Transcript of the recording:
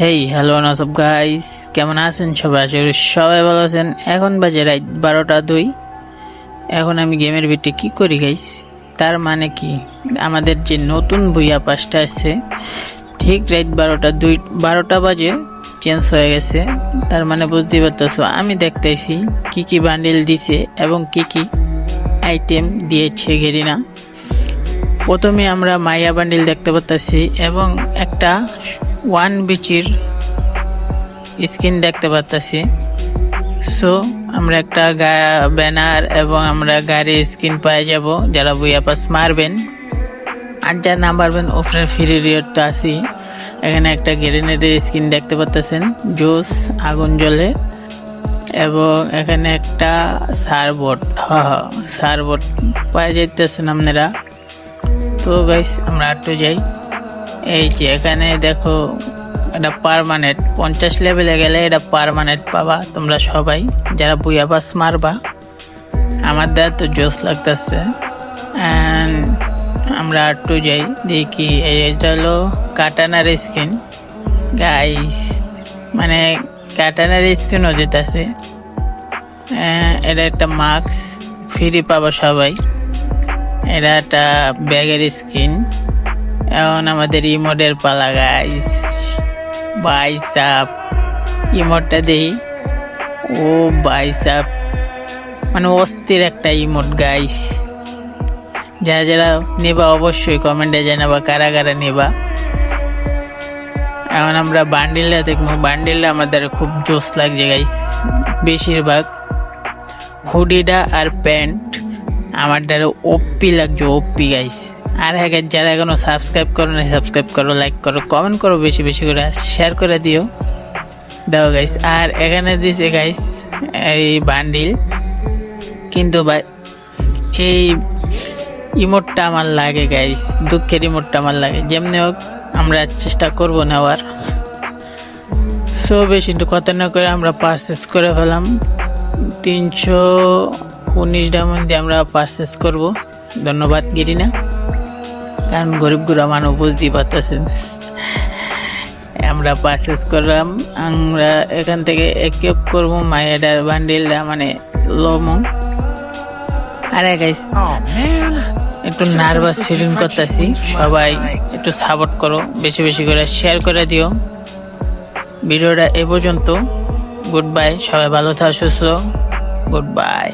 Hey hello নাসব guys কেমন আছেন সবাই? করি সবাই ভালো আছেন। এখন বাজে রাত বারোটা দুই। এখন আমি গেমের ভিতরে কি করি গাইস তার মানে কি? আমাদের যে নতুন বইয়া পাশটা আছে, ঠিক রাত বারোটা দুই, বারোটা বাজে চেঞ্জ হয়ে গেছে। তার মানে বুঝতে পারতেছো, আমি দেখতেছি কি কি বান্ডিল দিছে এবং কি কি আইটেম দিয়েছে ঘেরিনা। প্রথমে আমরা মাইয়া বান্ডিল দেখতে পাচ্ছি এবং একটা ওয়ান বিচির স্ক্রিন দেখতে পাচ্ছি সো, আমরা একটা ব্যানার এবং আমরা গাড়ির স্ক্রিন পেয়ে যাব, যারা বইয়া পাস মারবেন। আর যারা না পারবেন ওপরে ফ্রি রিয়ড তো আসি এখানে একটা গ্রেনেডের স্ক্রিন দেখতে পাচ্ছেন জোস, আগুন জ্বলে। এবং এখানে একটা সারবোর্ড, হ সারবোর্ড পাওয়া যাইতেছেন আপনারা। তো, গাইস, আমরা একটু যাই। এই যে এখানে দেখো, এটা পারমানেন্ট পঞ্চাশ লেভেলে গেলে এটা পারমানেন্ট পাবা তোমরা সবাই। যারা বুয়া বাস মারবা, আমার দ্বারা তো জোস লাগতেছে। অ্যান্ড আমরা একটু যাই, দেখি এটা হলো কাটানার স্ক্রিন গাইস মানে কাটানার স্ক্রিনও যেতেছে। এটা একটা মাস্ক ফ্রি পাবা সবাই। এটা একটা ব্যাগের স্ক্রিন এখন আমাদের ইমোটের পালা গাইস বাইসাপ ইমোটটা দেই। ও বাইসাপ মানে অস্থির একটা ইমোট গাইস যারা যারা নেবা অবশ্যই কমেন্টে জানাবা কারা কারা নেবা। এখন আমরা বান্ডিলটা দেখব। বান্ডিলটা আমাদের খুব জোস লাগছে গাইস বেশিরভাগ। হুডিটা আর প্যান্ট আমার দ্বারা ওপি লাগছে ওপি গাইস আর হ্যাঁ যারা এখনও সাবস্ক্রাইব করো না সাবস্ক্রাইব করো লাইক করো কমেন্ট করো বেশি বেশি করে শেয়ার করে দিও। দাও গাইস আর এখানে দিছে গাইস এই বান্ডিল কিন্তু এই ইমোটটা আমার লাগে গাইস দুঃখের ইমোটটা আমার লাগে। যেমনি হোক, আমরা চেষ্টা করব নেওয়ার। সো বেশি একটু কথা না করে আমরা পারচেস করে ফেলাম। তিনশো উনিশ ডায়মন্ড দিয়ে আমরা পারচেস করব। ধন্যবাদ, গিরিনা। কারণ গরিব গুড়া মানুষ বুঝতেই পারতেছেন আমরা পারচেস করলাম আমরা এখান থেকে একিউপ করব মায়েডার বান্ডিলটা মানে লমো আরে গাইস একটু নার্ভাস ফিলিং করতেছি। সবাই একটু সাপোর্ট করো বেশি বেশি করে শেয়ার করে দিও। ভিডিওটা এ পর্যন্ত। গুড বাই সবাই ভালো থাকো সুস্থ। Good bye